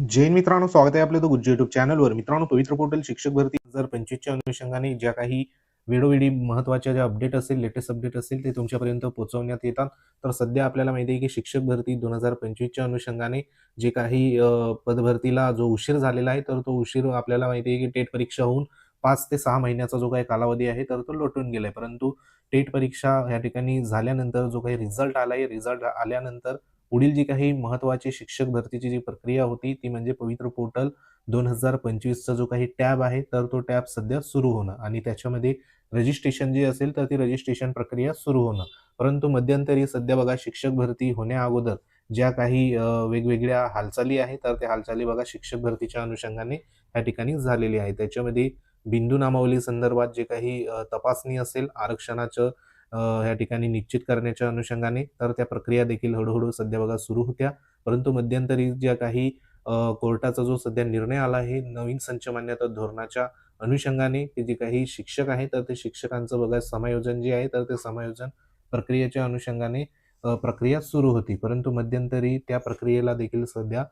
जैन मित्रांनो स्वागत आहे आपलं तो गुज्जू युट्यूब चॅनलवर मित्रांनो पवित्र पोर्टल शिक्षक भरती दोन हजार पंचवीसच्या अनुषंगाने ज्या काही वेळोवेळी महत्त्वाच्या ज्या अपडेट असेल लेटेस्ट अपडेट असेल ते तुमच्यापर्यंत पोहोचवण्यात येतात. तर सध्या आपल्याला माहिती आहे की शिक्षक भरती दोन हजार पंचवीसच्या अनुषंगाने जे काही पदभरतीला जो उशीर झालेला आहे तर तो उशीर आपल्याला माहिती आहे की टेट परीक्षा होऊन पाच ते सहा महिन्याचा जो काही कालावधी आहे तर तो लोटून गेलाय. परंतु टेट परीक्षा या ठिकाणी झाल्यानंतर जो काही रिझल्ट आलाय रिझल्ट आल्यानंतर पुढील जी काही महत्त्वाची शिक्षक भरतीची जी प्रक्रिया होती ती म्हणजे पवित्र पोर्टल दोन हजार पंचवीसचा जो काही टॅब आहे तर तो टॅब सध्या सुरू होणं आणि त्याच्यामध्ये रजिस्ट्रेशन जी असेल तर ती रजिस्ट्रेशन प्रक्रिया सुरू होणं. परंतु मध्यंतरी सध्या बघा शिक्षक भरती होण्या अगोदर ज्या काही वेगवेगळ्या हालचाली आहेत तर त्या हालचाली बघा शिक्षक भरतीच्या अनुषंगाने या ठिकाणी झालेली आहे त्याच्यामध्ये बिंदू नामावली संदर्भात जे काही तपासणी असेल आरक्षणाचं या ठिकाणी निश्चित करण्याच्या अनुषंगाने तर त्या प्रक्रिया देखील हळूहळू सध्या बघा सुरू होत्या. परंतु मध्यंतरी ज्या काही कोर्टाचा जो सध्या निर्णय आला आहे नवीन संच मान्यता धोरणाच्या अनुषंगाने ते जे काही शिक्षक आहे तर ते शिक्षकांचं बघा समायोजन जे आहे तर ते समायोजन प्रक्रियेच्या अनुषंगाने प्रक्रिया सुरू होती. परंतु मध्यंतरी त्या प्रक्रियेला देखील सध्या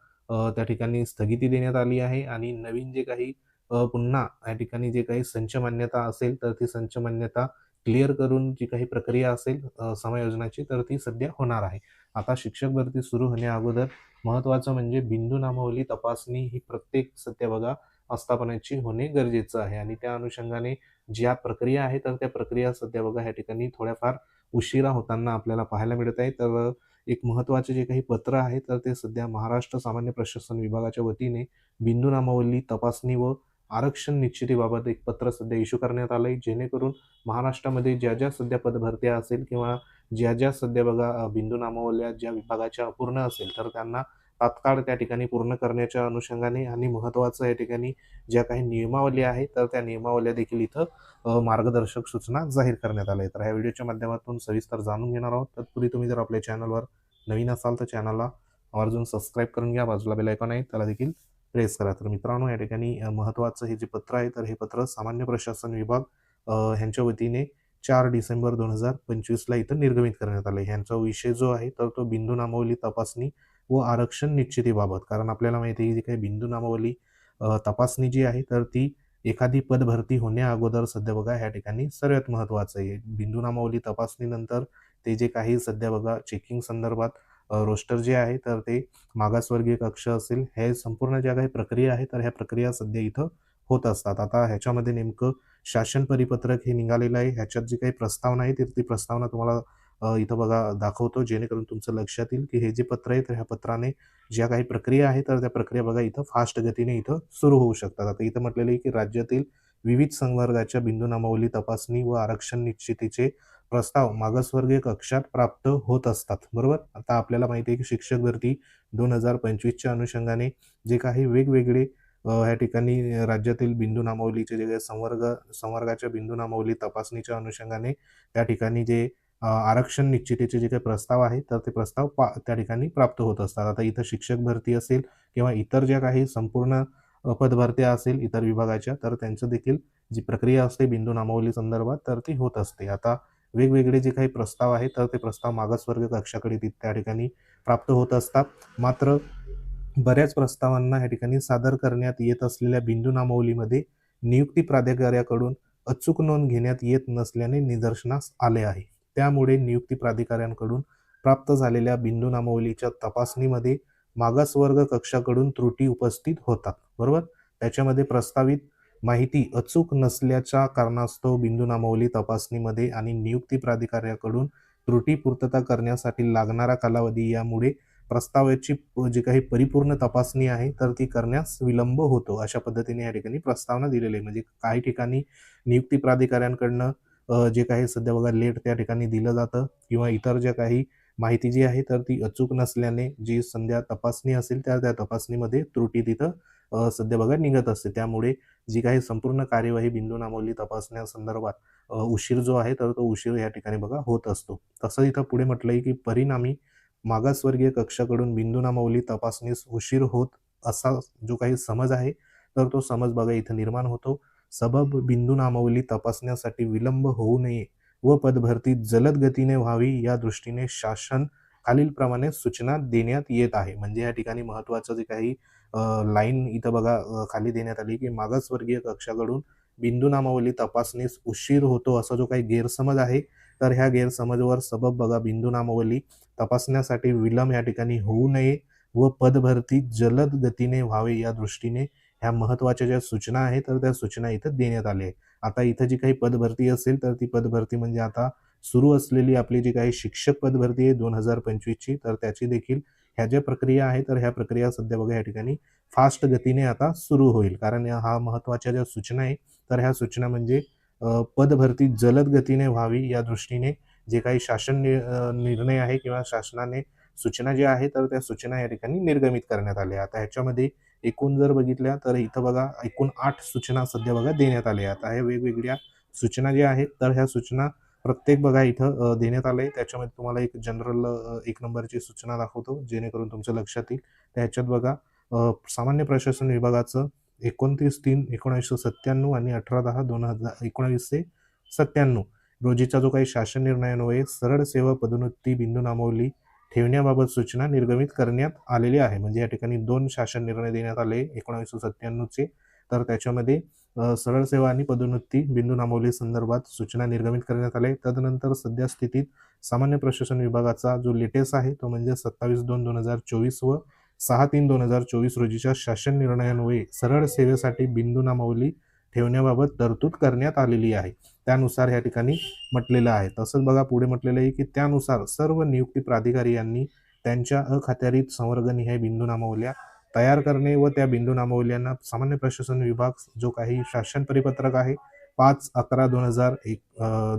त्या ठिकाणी स्थगिती देण्यात आली आहे आणि नवीन जे काही पुन्हा या ठिकाणी जे काही संच मान्यता असेल तर ती संच मान्यता क्लिअर करून जी काही प्रक्रिया असेल समायोजनाची तर ती सध्या होणार आहे. आता शिक्षक भरती सुरू होण्या अगोदर महत्त्वाचं म्हणजे बिंदू नामावली तपासणी ही प्रत्येक सध्या बघा आस्थापनाची होणे गरजेचं आहे. आणि त्या अनुषंगाने ज्या प्रक्रिया आहे तर त्या प्रक्रिया सध्या बघा या ठिकाणी थोड्याफार उशिरा होताना आपल्याला पाहायला मिळत आहे. तर एक महत्त्वाचे जे काही पत्र आहे तर ते सध्या महाराष्ट्र सामान्य प्रशासन विभागाच्या वतीने बिंदू नामावली तपासणी व आरक्षण निश्चितीबाबत एक पत्र सध्या इश्यू करण्यात आलं आहे जेणेकरून महाराष्ट्रामध्ये ज्या ज्या सध्या पदभरत्या असेल किंवा ज्या ज्या सध्या बघा बिंदू नामावल्या ज्या विभागाच्या अपूर्ण असेल तर त्यांना तात्काळ त्या ठिकाणी पूर्ण करण्याच्या अनुषंगाने आणि महत्त्वाचं या ठिकाणी ज्या काही नियमावली आहे तर त्या नियमावल्या देखील इथं मार्गदर्शक सूचना जाहीर करण्यात आल्या आहेत. तर ह्या व्हिडिओच्या माध्यमातून सविस्तर जाणून घेणार आहोत. तत्पूर्वी तुम्ही जर आपल्या चॅनलवर नवीन असाल तर चॅनलला आवर्जून सबस्क्राईब करून घ्या. बाजूला बेल आयकॉन आहे त्याला देखील प्रेस करा. तर मित्रांनो या ठिकाणी महत्त्वाचं हे जे पत्र आहे तर हे पत्र सामान्य प्रशासन विभाग ह्यांच्या वतीने चार डिसेंबर दोन हजार पंचवीसला इथं निर्गमित करण्यात आले ह्यांचा विषय जो आहे तर तो बिंदू नामावली तपासणी व आरक्षण निश्चितीबाबत. कारण आपल्याला माहिती आहे जी काही बिंदू नामावली तपासणी जी आहे तर ती एखादी पदभरती होण्या अगोदर सध्या बघा ह्या ठिकाणी सर्वात महत्त्वाचं आहे. बिंदू नामावली तपासणीनंतर ते जे काही सध्या बघा चेकिंग संदर्भात रोस्टर जे आहे तर ते मागासवर्गीय कक्ष असेल. हे संपूर्ण ज्या काही प्रक्रिया आहे तर ह्या प्रक्रिया सध्या इथं होत असतात. आता ह्याच्यामध्ये नेमकं शासन परिपत्रक हे निघालेलं आहे. ह्याच्यात जी काही प्रस्तावना आहे तर ती प्रस्तावना तुम्हाला इथं बघा दाखवतो जेणेकरून तुमचं लक्षात येईल की हे जे पत्र आहे तर ह्या पत्राने ज्या काही प्रक्रिया आहे तर त्या प्रक्रिया बघा इथं फास्ट गतीने इथं सुरू होऊ शकतात. आता इथं म्हटलेलं आहे की राज्यातील विविध संवर्गाच्या बिंदू नामावली तपासणी व आरक्षण निश्चितीचे प्रस्ताव मागासवर्गीय कक्षात प्राप्त होत असतात. बरोबर? आता आपल्याला माहिती आहे की शिक्षक भरती दोन हजार पंचवीसच्या अनुषंगाने जे काही वेगवेगळे ह्या या ठिकाणी राज्यातील बिंदू नामावलीचे जे काही संवर्ग संवर्गाच्या बिंदू नामावली तपासणीच्या अनुषंगाने त्या ठिकाणी जे आरक्षण निश्चितीचे जे काही प्रस्ताव आहे तर ते प्रस्ताव पा त्या ठिकाणी प्राप्त होत असतात. आता इथं शिक्षक भरती असेल किंवा इतर ज्या काही संपूर्ण पदभरत्या असेल इतर विभागाच्या तर त्यांचं देखील जी प्रक्रिया असते बिंदू नामावली संदर्भात तर ती होत असते. आता वेगवेगळे जे काही प्रस्ताव आहेत तर ते प्रस्ताव मागासवर्ग कक्षाकडे त्या ठिकाणी प्राप्त होत असतात. मात्र बऱ्याच प्रस्तावांना या ठिकाणी सादर करण्यात येत असलेल्या बिंदू नामावलीमध्ये नियुक्ती प्राधिकाऱ्याकडून अचूक नोंद घेण्यात येत नसल्याने निदर्शनास आले आहे. त्यामुळे नियुक्ती प्राधिकाऱ्यांकडून प्राप्त झालेल्या बिंदू नामावलीच्या तपासणीमध्ये मागासवर्ग कक्षाकडून त्रुटी उपस्थित होतात. बरोबर? त्याच्यामध्ये प्रस्तावित माहिती अचूक नसल्याच्या कारणास्तव बिंदू नामावली तपासणीमध्ये आणि नियुक्ती प्राधिकाऱ्याकडून त्रुटी पूर्तता करण्यासाठी लागणारा कालावधी यामुळे प्रस्तावाची जी काही परिपूर्ण तपासणी आहे तर ती करण्यास विलंब होतो अशा पद्धतीने या ठिकाणी प्रस्तावना दिलेली आहे म्हणजे काही ठिकाणी नियुक्ती प्राधिकाऱ्यांकडनं जे काही सध्या बघा लेट त्या ठिकाणी दिलं जातं किंवा इतर ज्या काही माहिती जी आहे तर ती अचूक नसल्याने जी संध्या तपासणी असेल त्या त्या तपासणीमध्ये त्रुटी तिथं सध्या बघा निघत असते. त्यामुळे जी काही संपूर्ण कार्यवाही बिंदू नामवली तपासण्यासंदर्भात उशीर जो आहे तर तो उशीर या ठिकाणी बघा होत असतो. तसं इथं पुढे म्हटलंय की परिणामी मागासवर्गीय कक्षाकडून बिंदू नामवली तपासणीस उशीर होत असा जो काही समज आहे तर तो समज बघा इथं निर्माण होतो. सबब बिंदू नामवली तपासण्यासाठी विलंब होऊ नये व पदभरती जलद गतीने व्हावी या दृष्टीने शासन खालीलप्रमाणे सूचना देण्यात येत आहे. म्हणजे या ठिकाणी महत्वाचं जे काही लाईन इथं बघा खाली देण्यात आली की मागासवर्गीय कक्षाकडून बिंदू नामावली तपासणीस उशीर होतो असा जो काही गैरसमज आहे तर ह्या गैरसमजवर सबब बघा बिंदू नामावली तपासण्यासाठी विलंब या ठिकाणी होऊ नये व पदभरती जलद गतीने व्हावे या दृष्टीने ह्या महत्त्वाच्या ज्या सूचना आहेत तर त्या सूचना इथं देण्यात आल्या आहे आता इथं जी काही पदभरती असेल तर ती पदभरती म्हणजे आता सुरू असलेली आपली जी काही शिक्षक पदभरती आहे दोन हजार पंचवीसची तर त्याची देखील ह्या ज्या प्रक्रिया आहे तर ह्या प्रक्रिया सध्या बघा या ठिकाणी फास्ट गतीने आता सुरू होईल. कारण हा महत्त्वाच्या ज्या सूचना आहे तर ह्या सूचना म्हणजे पदभरती जलद गतीने व्हावी या दृष्टीने जे काही शासन नि- निर्णय आहे किंवा शासनाने सूचना ज्या आहे तर त्या सूचना या ठिकाणी निर्गमित करण्यात आल्या. आता ह्याच्यामध्ये एकूण जर बघितल्या तर इथं बघा एकूण आठ सूचना सध्या बघा देण्यात आल्या आता ह्या वेगवेगळ्या सूचना ज्या आहेत तर ह्या सूचना प्रत्येक बघा इथं देण्यात आलंय त्याच्यामध्ये तुम्हाला एक जनरल एक नंबरची सूचना दाखवतो जेणेकरून तुमच्या लक्षात येईल. तर बघा सामान्य प्रशासन विभागाचं एकोणतीस तीन एकोणीसशे सत्त्याण्णव आणि अठरा दहा दोन हजार एकोणावीसशे सत्त्याण्णव. रोजीचा जो काही शासन निर्णयान्वये सरळ सेवा पदोन्नती बिंदू नामवली ठेवण्याबाबत सूचना निर्गमित करण्यात आलेली आहे. म्हणजे या ठिकाणी दोन शासन निर्णय देण्यात आले. एकोणीसशे सत्त्याण्णवचे. तर त्याच्यामध्ये सरळ सेवा आणि पदोन्नती बिंदू नामावली संदर्भात सूचना निर्गमित करण्यात आले. तदनंतर सध्या स्थितीत सामान्य प्रशासन विभागाचा जो लेटेस्ट आहे तो म्हणजे सत्तावीस दोन दोन हजार चोवीस व सहा तीन दोन हजार चोवीस रोजीच्या शासन निर्णयांमुळे सरळ सेवेसाठी बिंदू नामावली ठेवण्याबाबत तरतूद करण्यात आलेली आहे. त्यानुसार या ठिकाणी म्हटलेलं आहे. तसंच बघा पुढे म्हटलेलं आहे की त्यानुसार सर्व नियुक्ती प्राधिकारी यांनी त्यांच्या अखात्यारीत संवर्गनिहाय बिंदू नामवल्या. तयार करणे व त्या बिंदू नामावल्यांना सामान्य प्रशासन विभाग जो काही शासन परिपत्रक आहे पाच अकरा दोन हजार एक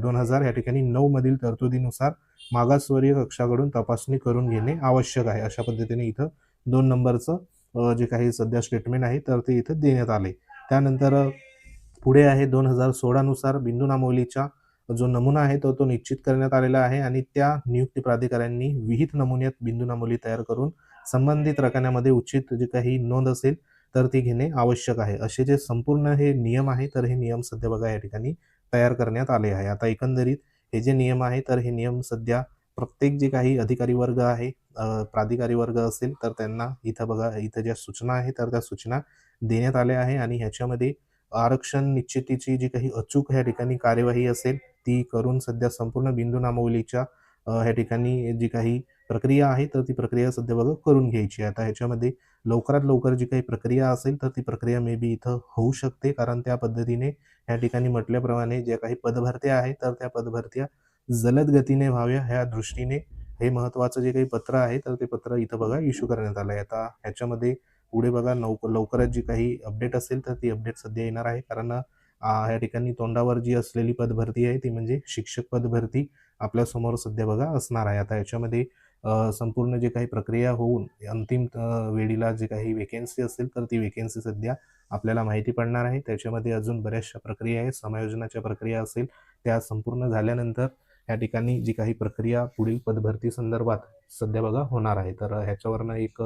दोन हजार या ठिकाणी नऊ मधील तरतुदीनुसार मागासवर्गीय कक्षाकडून तपासणी करून घेणे आवश्यक आहे. अशा पद्धतीने इथं दोन नंबरचं जे काही सध्या स्टेटमेंट आहे तर ते इथं देण्यात आले. त्यानंतर पुढे आहे दोन हजार सोळानुसार बिंदू नामोलीचा जो नमुना आहे तो तो निश्चित करण्यात आलेला आहे आणि त्या नियुक्ती प्राधिकाऱ्यांनी विहित नमुन्यात बिंदू नामोली तयार करून संबंधित रकान्यामध्ये उचित जे काही नोंद असेल तर ती घेणे आवश्यक आहे. असे जे संपूर्ण हे नियम आहे तर हे नियम सध्या बघा या ठिकाणी तयार करण्यात आले आहे. आता एकंदरीत हे जे नियम आहे तर हे नियम सध्या प्रत्येक जे काही अधिकारी वर्ग आहे प्राधिकारी वर्ग असेल तर त्यांना इथं बघा इथं ज्या सूचना आहे तर त्या सूचना देण्यात आल्या आहे आणि ह्याच्यामध्ये आरक्षण निश्चितीची जी काही अचूक ह्या ठिकाणी कार्यवाही असेल ती करून सध्या संपूर्ण बिंदू नामावलीच्या ह्या ठिकाणी जी काही प्रक्रिया आहे तर ती प्रक्रिया सध्या बघा करून घ्यायची आहे. आता ह्याच्यामध्ये लवकरात लवकर जी काही प्रक्रिया असेल तर ती प्रक्रिया मे बी इथं होऊ शकते कारण त्या पद्धतीने ह्या ठिकाणी म्हटल्याप्रमाणे ज्या काही पदभरत्या आहेत तर त्या पदभरत्या जलद गतीने व्हाव्या ह्या दृष्टीने हे महत्त्वाचं जे काही पत्र आहे तर ते पत्र इथं बघा इश्यू करण्यात आलं आहे आता ह्याच्यामध्ये पुढे बघा लवकर लवकरच जी काही अपडेट असेल तर ती अपडेट सध्या येणार आहे. कारण या ह्या ठिकाणी तोंडावर जी असलेली पदभरती आहे ती म्हणजे शिक्षक पदभरती आपल्यासमोर सध्या बघा असणार आहे. आता याच्यामध्ये संपूर्ण जे काही प्रक्रिया होऊन अंतिम वेळीला जे काही वेकेन्सी असेल तर ती वेकेन्सी सध्या आपल्याला माहिती पडणार आहे. त्याच्यामध्ये अजून बऱ्याचशा प्रक्रिया आहेत. समायोजनाच्या प्रक्रिया असेल त्या संपूर्ण झाल्यानंतर या ठिकाणी जी काही प्रक्रिया पुढील पदभरती संदर्भात सध्या बघा होणार आहे. तर ह्याच्यावरनं एक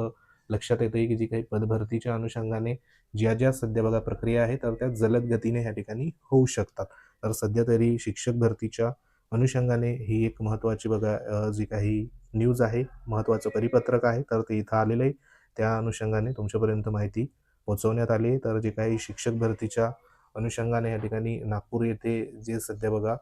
लक्षात येतं की जी काही पदभरतीच्या अनुषंगाने ज्या ज्या सध्या बघा प्रक्रिया आहे तर त्या जलद गतीने ह्या ठिकाणी होऊ शकतात. तर सध्या तरी शिक्षक भरतीच्या अनुषंगाने ही एक महत्त्वाची बघा जी काही न्यूज आहे महत्त्वाचं परिपत्रक आहे तर ते इथं आलेलं आहे. त्या अनुषंगाने तुमच्यापर्यंत माहिती पोहोचवण्यात आली आहे. तर जे काही शिक्षक भरतीच्या अनुषंगाने या ठिकाणी नागपूर येथे जे सध्या बघा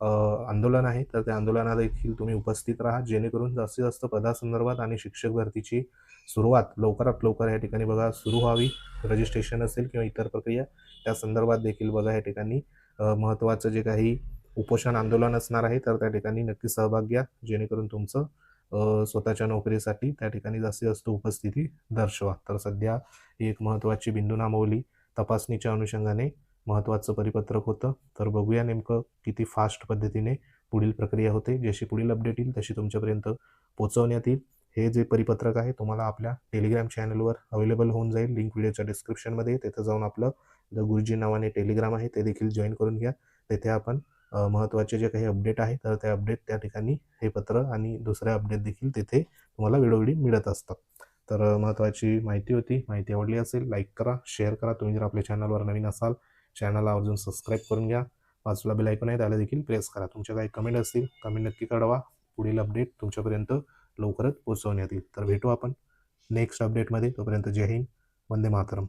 आंदोलन आहे. तर त्या आंदोलनाला देखील तुम्ही उपस्थित राहा. जेणेकरून जास्तीत जास्त पदासंदर्भात आणि शिक्षक भरतीची सुरुवात लवकरात लवकर या ठिकाणी बघा सुरू व्हावी. रजिस्ट्रेशन असेल किंवा इतर प्रक्रिया त्या संदर्भात देखील बघा या ठिकाणी महत्त्वाचं जे काही उपोषण आंदोलन असणार आहे तर त्या ठिकाणी नक्की सहभाग घ्या. जेणेकरून तुमचं स्वतःच्या नोकरीसाठी त्या ठिकाणी जास्तीत जास्त उपस्थिती दर्शवा. तर सध्या एक महत्त्वाची बिंदू नामवली तपासणीच्या अनुषंगाने. महत्त्वाचं परिपत्रक होतं. तर बघूया नेमकं किती फास्ट पद्धतीने पुढील प्रक्रिया होते. जशी पुढील अपडेट येईल तशी तुमच्यापर्यंत पोहोचवण्यात येईल. हे जे परिपत्रक आहे तुम्हाला आपल्या टेलिग्राम चॅनलवर अवेलेबल होऊन जाईल. लिंक व्हिडिओच्या डिस्क्रिप्शनमध्ये तिथं जाऊन आपलं द गुरुजी नावाने टेलिग्राम आहे ते देखील जॉईन करून घ्या. तेथे आपण महत्त्वाचे जे काही अपडेट आहे तर ते अपडेट त्या ठिकाणी हे पत्र आणि दुसरे अपडेट देखील तेथे तुम्हाला वेळोवेळी मिळत असतात. तर महत्त्वाची माहिती होती. माहिती आवडली असेल लाईक करा शेअर करा. तुम्ही जर आपल्या चॅनलवर नवीन असाल चॅनलला आवर्जून सबस्क्राईब करून घ्या. बाजूला बेल ऐकून आहे त्याला देखील प्रेस करा. तुमच्या काही कमेंट असतील कमेंट नक्की कळवा. पुढील अपडेट तुमच्यापर्यंत लवकरच पोहोचवण्यात येईल. तर भेटू आपण नेक्स्ट अपडेटमध्ये तोपर्यंत जय हिंद. वंदे मातरम.